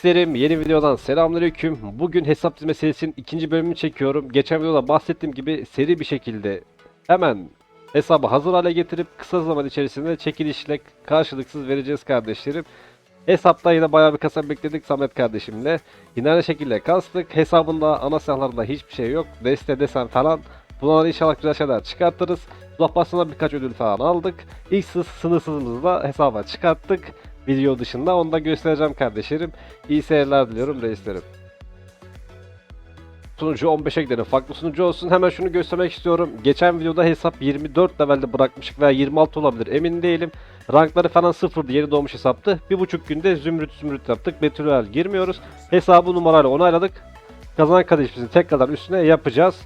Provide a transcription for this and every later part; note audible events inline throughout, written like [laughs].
Serim yeni videodan selamünaleyküm. Bugün hesap dizme serisinin ikinci bölümünü çekiyorum. Geçen videoda bahsettiğim gibi seri bir şekilde hemen hesabı hazır hale getirip kısa zaman içerisinde çekilişle karşılıksız vereceğiz kardeşlerim. Hesapta yine bayağı bir kasa bekledik Samet kardeşimle. Yine aynı şekilde kastık. Hesabında ana silahlarında hiçbir şey yok. Deste desen falan. Bunlardan inşallah güzel şeyler çıkartırız. Uzakbaşına birkaç ödül falan aldık. İlk sı- sınırsızımızı da hesaba çıkarttık. Video dışında onu da göstereceğim kardeşlerim. İyi seyirler diliyorum reislerim. Sunucu 15'e gidelim. Farklı sunucu olsun. Hemen şunu göstermek istiyorum. Geçen videoda hesap 24 levelde bırakmışık veya 26 olabilir emin değilim. Rankları falan sıfırdı. Yeni doğmuş hesaptı. Bir buçuk günde zümrüt zümrüt yaptık. Betülal girmiyoruz. Hesabı numarayla onayladık. Kazanan kardeşimizin tekrardan üstüne yapacağız.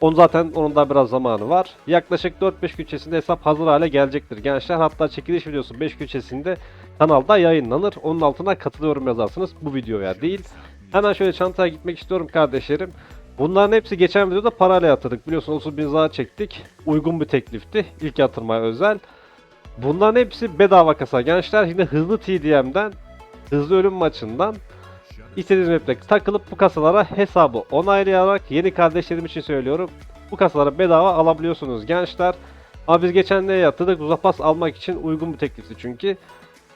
Onu zaten onun da biraz zamanı var. Yaklaşık 4-5 gün içerisinde hesap hazır hale gelecektir gençler. Hatta çekiliş videosu 5 gün içerisinde kanalda yayınlanır. Onun altına katılıyorum yazarsınız bu videoya değil. Hemen şöyle çantaya gitmek istiyorum kardeşlerim. Bunların hepsi geçen videoda parayla yatırdık. Biliyorsunuz 30 bin zaha çektik. Uygun bir teklifti. İlk yatırmaya özel. Bunların hepsi bedava kasa gençler. Yine hızlı TDM'den, hızlı ölüm maçından İstediğiniz map'te takılıp bu kasalara hesabı onaylayarak yeni kardeşlerim için söylüyorum. Bu kasalara bedava alabiliyorsunuz gençler. Ama biz geçen neye yatırdık? Uzapas almak için uygun bir teklifti çünkü.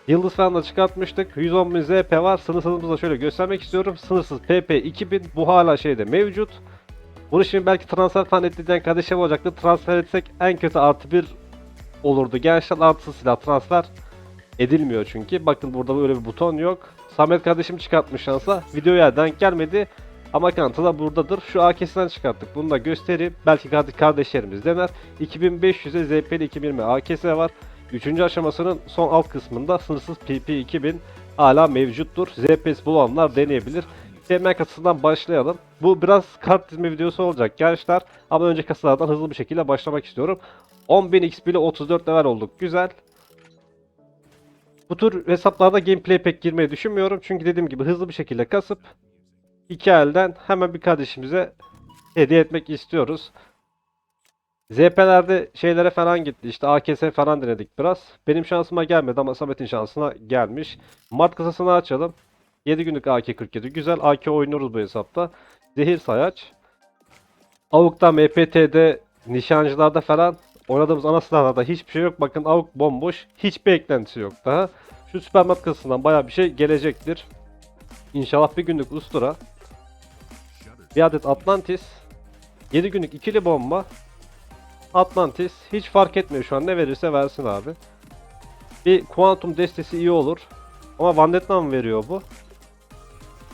Yıldız falan çıkartmıştık. 110 bin ZP var. Sınırsızımızı da şöyle göstermek istiyorum. Sınırsız PP 2000. Bu hala şeyde mevcut. Bunu şimdi belki transfer falan ettiğinden kardeşim olacaktı. Transfer etsek en kötü artı bir olurdu. Gençler artı silah transfer edilmiyor çünkü. Bakın burada böyle bir buton yok. Samet kardeşim çıkartmış şansa. Videoya denk gelmedi. Ama kanıtı da buradadır. Şu AK'sinden çıkarttık. Bunu da göstereyim. Belki kardeş- kardeşlerimiz dener. 2500'e ZP'li 2020 AKS var. Üçüncü aşamasının son alt kısmında sınırsız PP 2000 hala mevcuttur. ZP'si bulanlar deneyebilir. Sevmen kasasından başlayalım. Bu biraz kart dizme videosu olacak gençler. Ama önce kasalardan hızlı bir şekilde başlamak istiyorum. 10.000 XP ile 34 level olduk. Güzel. Bu tür hesaplarda gameplay pek girmeyi düşünmüyorum. Çünkü dediğim gibi hızlı bir şekilde kasıp iki elden hemen bir kardeşimize hediye etmek istiyoruz. ZP'lerde şeylere falan gitti. İşte AKS falan denedik biraz. Benim şansıma gelmedi ama Samet'in şansına gelmiş. Mart kasasını açalım. 7 günlük AK-47. Güzel AK oynuyoruz bu hesapta. Zehir sayaç. Avuk'ta, MPT'de, nişancılarda falan oynadığımız ana silahlarda hiçbir şey yok. Bakın Avuk bomboş. Hiçbir eklentisi yok daha. Şu süper mat kasasından baya bir şey gelecektir. İnşallah bir günlük ustura. Bir adet Atlantis. 7 günlük ikili bomba. Atlantis. Hiç fark etmiyor şu an. Ne verirse versin abi. Bir kuantum destesi iyi olur. Ama Vandetna mı veriyor bu?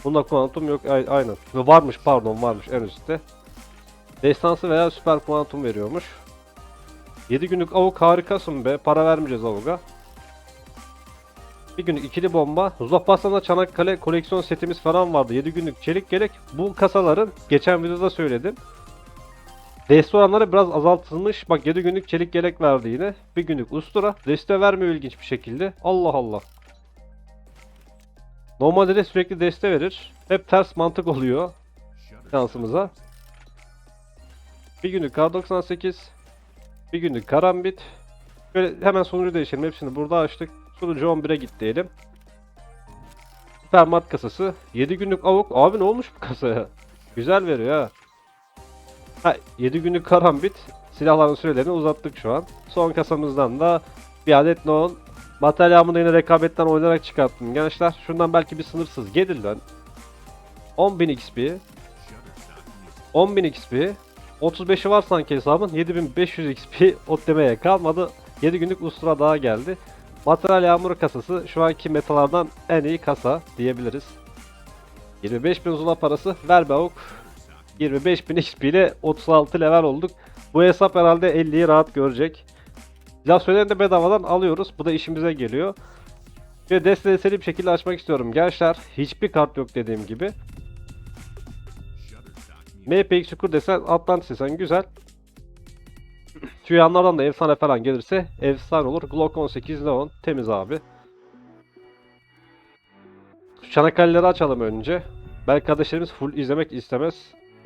Bunda kuantum yok. Ay- aynen. Varmış pardon varmış en üstte. Destansı veya süper kuantum veriyormuş. 7 günlük avuk harikasın be. Para vermeyeceğiz avuga. Bir günlük ikili bomba. Uzakbaşlarında Çanakkale koleksiyon setimiz falan vardı. 7 günlük çelik gerek. Bu kasaların geçen videoda söyledim. Deste oranları biraz azaltılmış. Bak 7 günlük çelik gerek verdi yine. Bir günlük ustura. Deste vermiyor ilginç bir şekilde. Allah Allah. Normalde de sürekli deste verir. Hep ters mantık oluyor. Şansımıza. Bir günlük kar 98. Bir günlük karambit. Böyle hemen sonucu değişelim. Hepsini burada açtık. Sonucu 11'e git diyelim. Süper mat kasası. 7 günlük avuk. Abi ne olmuş bu kasaya? Güzel veriyor ha. Ha 7 günlük karambit. Silahların sürelerini uzattık şu an. Son kasamızdan da bir adet neon. Materyamını da yine rekabetten oynayarak çıkarttım gençler. Şundan belki bir sınırsız gelir lan. 10.000 XP. 10.000 XP. 35'i var sanki hesabın. 7500 XP o demeye kalmadı. 7 günlük ustura daha geldi. Materyal yağmuru kasası şu anki metalardan en iyi kasa diyebiliriz. 25.000 zula parası ver be avuk. 25.000 XP ile 36 level olduk. Bu hesap herhalde 50'yi rahat görecek. Söylerini de bedavadan alıyoruz. Bu da işimize geliyor. Ve desteseli bir şekilde açmak istiyorum. Gençler hiçbir kart yok dediğim gibi. MPX Çukur desen Atlantis desen güzel. Şu yanlardan da efsane falan gelirse efsane olur. Glock 18 Leon temiz abi. Şu Çanakkale'leri açalım önce. Belki kardeşlerimiz full izlemek istemez.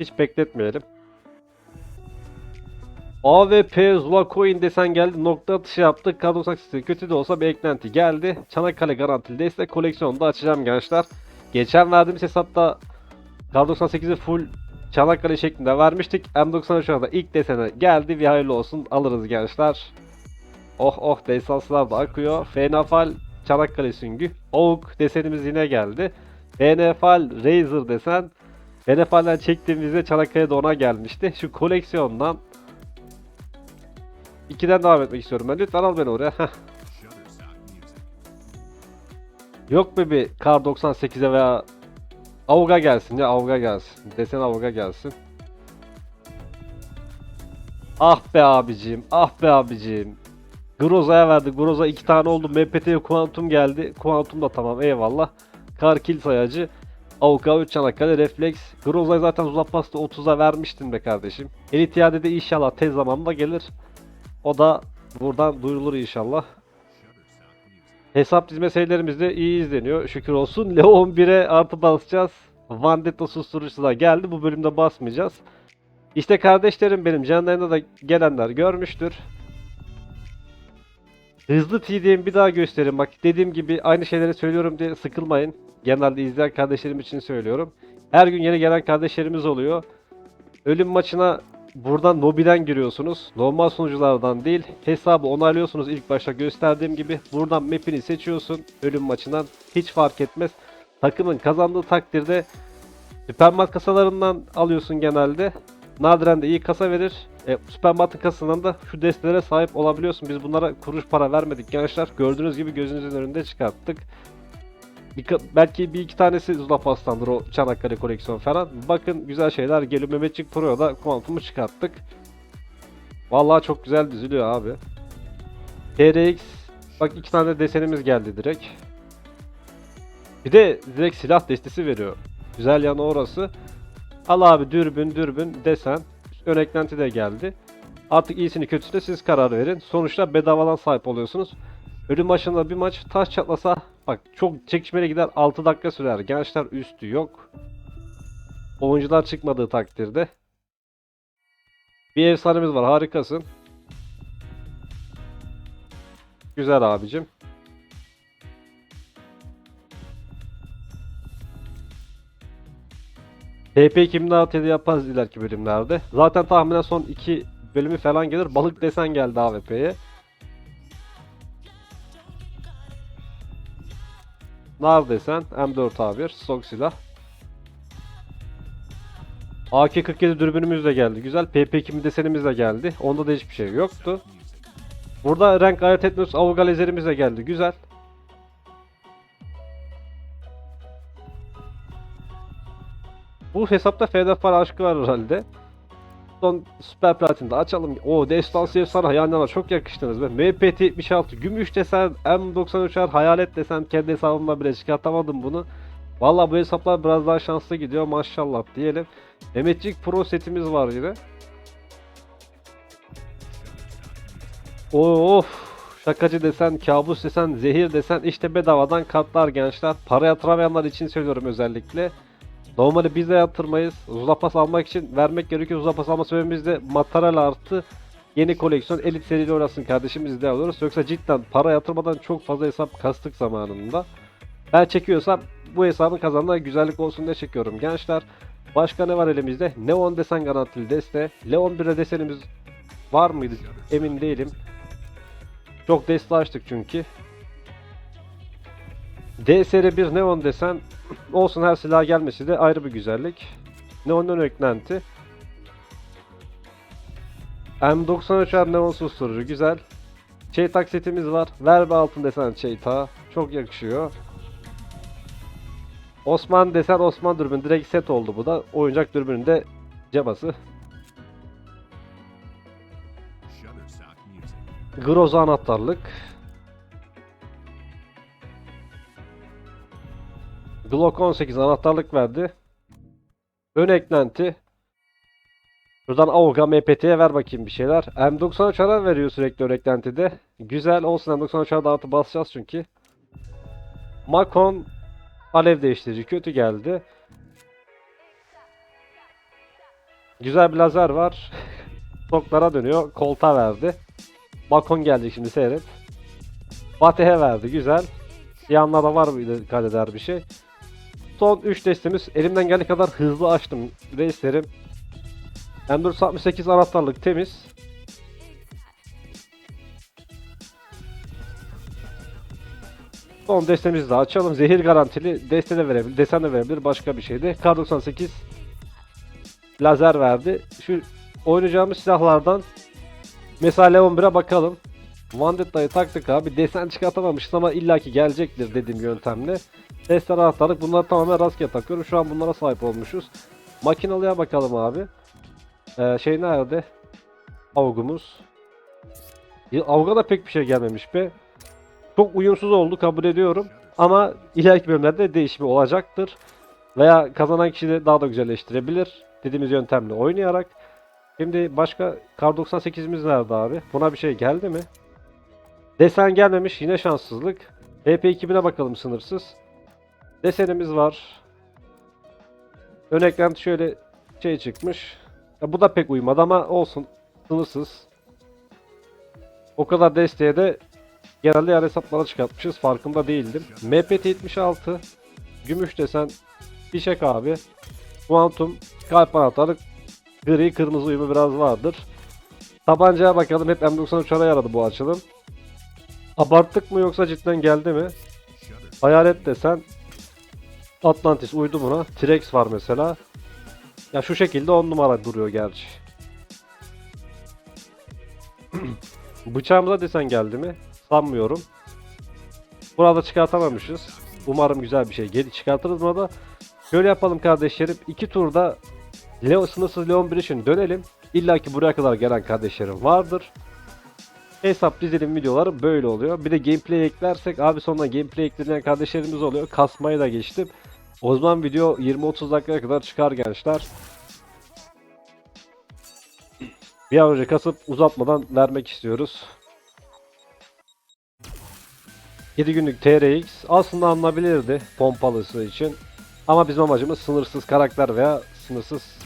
Hiç bekletmeyelim. AVP Zula Coin desen geldi. Nokta atışı yaptık. Kadro saksisi kötü de olsa bir eklenti geldi. Çanakkale garantili destek koleksiyonu da açacağım gençler. Geçen verdiğimiz hesapta Kar 98'i full Çanakkale şeklinde vermiştik. M90 şu anda ilk desene geldi bir hayırlı olsun alırız gençler. Oh oh desanslar da akıyor. Fenafal Çanakkale süngü. Oak desenimiz yine geldi. Fenafal Razer desen. Fenafal'den çektiğimizde Çanakkale'de ona gelmişti. Şu koleksiyondan ikiden devam etmek istiyorum ben. Lütfen al beni oraya. [laughs] Yok be bir Kar 98'e veya Avga gelsin ya Avga gelsin. Desen Avga gelsin. Ah be abicim, ah be abicim. Groza'ya verdi. Groza iki tane oldu. MPT'ye Kuantum geldi. Kuantum da tamam eyvallah. Karkil sayacı. Avga 3 Çanakkale Reflex. Groza'yı zaten Zulapas'ta 30'a vermiştin be kardeşim. Elit iade de inşallah tez zamanda gelir. O da buradan duyurulur inşallah. Hesap dizme serilerimiz de iyi izleniyor. Şükür olsun. [laughs] Leon 11'e artı basacağız. Vandetta susturucusu da geldi. Bu bölümde basmayacağız. İşte kardeşlerim benim canlarına da gelenler görmüştür. Hızlı TD'mi bir daha göstereyim. Bak dediğim gibi aynı şeyleri söylüyorum diye sıkılmayın. Genelde izleyen kardeşlerim için söylüyorum. Her gün yeni gelen kardeşlerimiz oluyor. Ölüm maçına buradan lobiden giriyorsunuz. Normal sunuculardan değil. Hesabı onaylıyorsunuz ilk başta gösterdiğim gibi. Buradan map'ini seçiyorsun. Ölüm maçından. Hiç fark etmez. Takımın kazandığı takdirde Süpermat kasalarından alıyorsun genelde. Nadiren de iyi kasa verir. E, Süpermat'ın kasasından da şu destelere sahip olabiliyorsun. Biz bunlara kuruş para vermedik gençler. Gördüğünüz gibi gözünüzün önünde çıkarttık. Bir, belki bir iki tanesi Zulapas'tandır o Çanakkale koleksiyon falan. Bakın güzel şeyler geliyor. Mehmetçik Pro'ya da kuantumu çıkarttık. Vallahi çok güzel diziliyor abi. TRX bak iki tane desenimiz geldi direkt. Bir de direkt silah destesi veriyor. Güzel yanı orası. Al abi dürbün dürbün desen. Ön eklenti de geldi. Artık iyisini kötüsüne siz karar verin. Sonuçta bedavadan sahip oluyorsunuz. Ölüm maçında bir maç taş çatlasa bak çok çekişmeli gider 6 dakika sürer. Gençler üstü yok. Oyuncular çıkmadığı takdirde. Bir efsanemiz var harikasın. Güzel abicim. TP kimden atedi yaparız ileriki bölümlerde. Zaten tahminen son 2 bölümü falan gelir. Balık desen geldi AWP'ye. Nar desen M4 A1 stok silah. AK-47 dürbünümüz de geldi. Güzel. PP2 desenimiz de geldi. Onda da hiçbir şey yoktu. Burada renk ayırt etmiyoruz. Avuga lazerimiz de geldi. Güzel. Bu hesapta Fedafar aşkı var herhalde. Son süper platinde açalım. O destansı efsane yan yana çok yakıştınız be. MPT 76 gümüş desen M93'er hayalet desen kendi hesabımda bile çıkartamadım bunu. Valla bu hesaplar biraz daha şanslı gidiyor maşallah diyelim. Mehmetçik Pro setimiz var yine. Of şakacı desen, kabus desen, zehir desen işte bedavadan kartlar gençler. Para yatıramayanlar için söylüyorum özellikle. Normalde biz de yatırmayız. Zulapas almak için vermek gerekiyor. Zulapas alma sebebimiz de materyal artı yeni koleksiyon elit seriyle oynasın kardeşimiz de alıyoruz. Yoksa cidden para yatırmadan çok fazla hesap kastık zamanında. Ben çekiyorsam bu hesabın kazandığı güzellik olsun diye çekiyorum gençler. Başka ne var elimizde? Neon desen garantili deste. Leon 1'e desenimiz var mıydı? Emin değilim. Çok deste açtık çünkü. DSR 1 Neon desen olsun her silah gelmesi de ayrı bir güzellik. Neon'un eklenti. M93'er Neon susturucu güzel. Çeytak setimiz var. Verbe altın desen Çeyta. Çok yakışıyor. Osman desen Osman dürbün direkt set oldu bu da. Oyuncak dürbünün de cabası. Groza anahtarlık. Glock 18 anahtarlık verdi. Ön eklenti. Buradan Auga MPT'ye ver bakayım bir şeyler. M93 ara veriyor sürekli ön eklentide. Güzel olsun M93 dağıtı basacağız çünkü. Macon alev değiştirici kötü geldi. Güzel bir lazer var. [laughs] Stoklara dönüyor. Kolta verdi. Macon geldi şimdi seyret. Batehe verdi güzel. Yanlarda var mıydı dikkat eder bir şey. Son 3 destemiz. Elimden geldiği kadar hızlı açtım reislerim. M468 anahtarlık temiz. Son destemizi de açalım. Zehir garantili deste de verebilir, desen de verebilir. Başka bir şeydi. Kar 98 lazer verdi. Şu oynayacağımız silahlardan mesela Leon 1'e bakalım. Vandetta'yı taktık abi. Desen çıkartamamışız ama illaki gelecektir dediğim yöntemle. Deste anahtarlık. Bunları tamamen rastgele takıyorum. Şu an bunlara sahip olmuşuz. Makinalıya bakalım abi. Ee, şey nerede? Avgumuz. Avga da pek bir şey gelmemiş be. Çok uyumsuz oldu kabul ediyorum. Ama ileriki bölümlerde değişimi olacaktır. Veya kazanan kişi de daha da güzelleştirebilir. Dediğimiz yöntemle oynayarak. Şimdi başka Kar 98'imiz nerede abi? Buna bir şey geldi mi? Desen gelmemiş yine şanssızlık. EP 2000'e bakalım sınırsız. Desenimiz var. Ön eklenti şöyle şey çıkmış. Ya bu da pek uymadı ama olsun. Sınırsız. O kadar desteğe de genelde yer hesaplara çıkartmışız. Farkında değildim. MPT 76. Gümüş desen. Fişek abi. Quantum. Kalp anahtarlık. Gri kırmızı uyumu biraz vardır. Tabancaya bakalım. Hep M93'e yaradı bu açılım. Abarttık mı yoksa cidden geldi mi? Hayalet desen. Atlantis uydu buna. T-Rex var mesela. Ya şu şekilde 10 numara duruyor gerçi. [clears throat] Bıçağımıza desen geldi mi? Sanmıyorum. Burada çıkartamamışız. Umarım güzel bir şey geri çıkartırız buna da. Şöyle yapalım kardeşlerim. iki turda Leo sınırsız Leon 1 için dönelim. İlla ki buraya kadar gelen kardeşlerim vardır. Hesap dizilim videoları böyle oluyor. Bir de gameplay eklersek abi sonra gameplay ekleyen kardeşlerimiz oluyor. Kasmayı da geçtim. O zaman video 20-30 dakikaya kadar çıkar gençler. Bir an önce kasıp uzatmadan vermek istiyoruz. 7 günlük TRX aslında alınabilirdi pompalısı için. Ama bizim amacımız sınırsız karakter veya sınırsız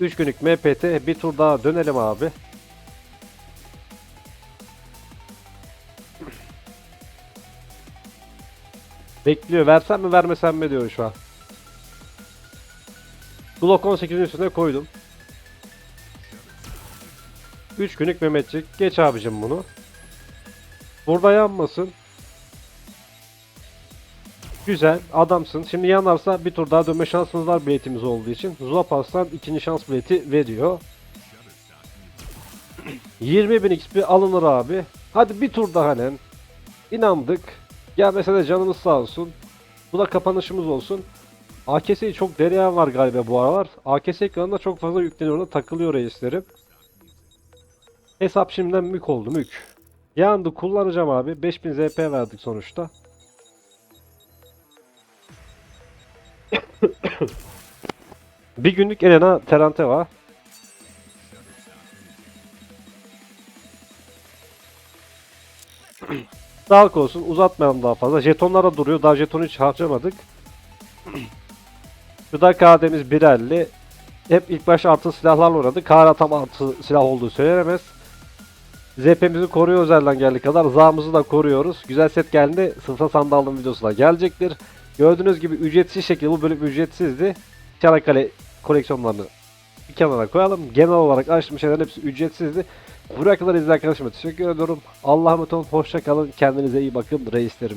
3 günlük MPT bir tur daha dönelim abi. Bekliyor. Versem mi vermesem mi diyor şu an. Glock 18'in üstüne koydum. 3 günlük Mehmetçik. Geç abicim bunu. Burada yanmasın. Güzel. Adamsın. Şimdi yanarsa bir tur daha dönme şansımız var biletimiz olduğu için. Zulapas'tan ikinci şans bileti veriyor. [clears throat] 20.000 XP alınır abi. Hadi bir tur daha lan. İnandık. Gelmese de canımız sağ olsun. Bu da kapanışımız olsun. AKS'yi çok deneyen var galiba bu aralar. AKS ekranında çok fazla yükleniyor da takılıyor reislerim. Hesap şimdiden mük oldu mük. Yandı kullanacağım abi. 5000 ZP verdik sonuçta. [coughs] bir günlük Elena Terante var. [coughs] Sağlık olsun uzatmayalım daha fazla. Jetonlara duruyor. Daha jetonu hiç harcamadık. Şu da KD'miz 150. Hep ilk başta artı silahlarla oynadık. Kara tam artı silah olduğu söylenemez. ZP'mizi koruyor özelden geldiği kadar. Zağımızı da koruyoruz. Güzel set geldi. Sınıfa sandalın videosu da gelecektir. Gördüğünüz gibi ücretsiz şekilde bu bölüm ücretsizdi. Çanakkale koleksiyonlarını bir kenara koyalım. Genel olarak açtığım şeylerin hepsi ücretsizdi. Buraya kadar izleyen arkadaşıma teşekkür ediyorum. Allah'a emanet olun. Hoşça. Kendinize iyi bakın reislerim.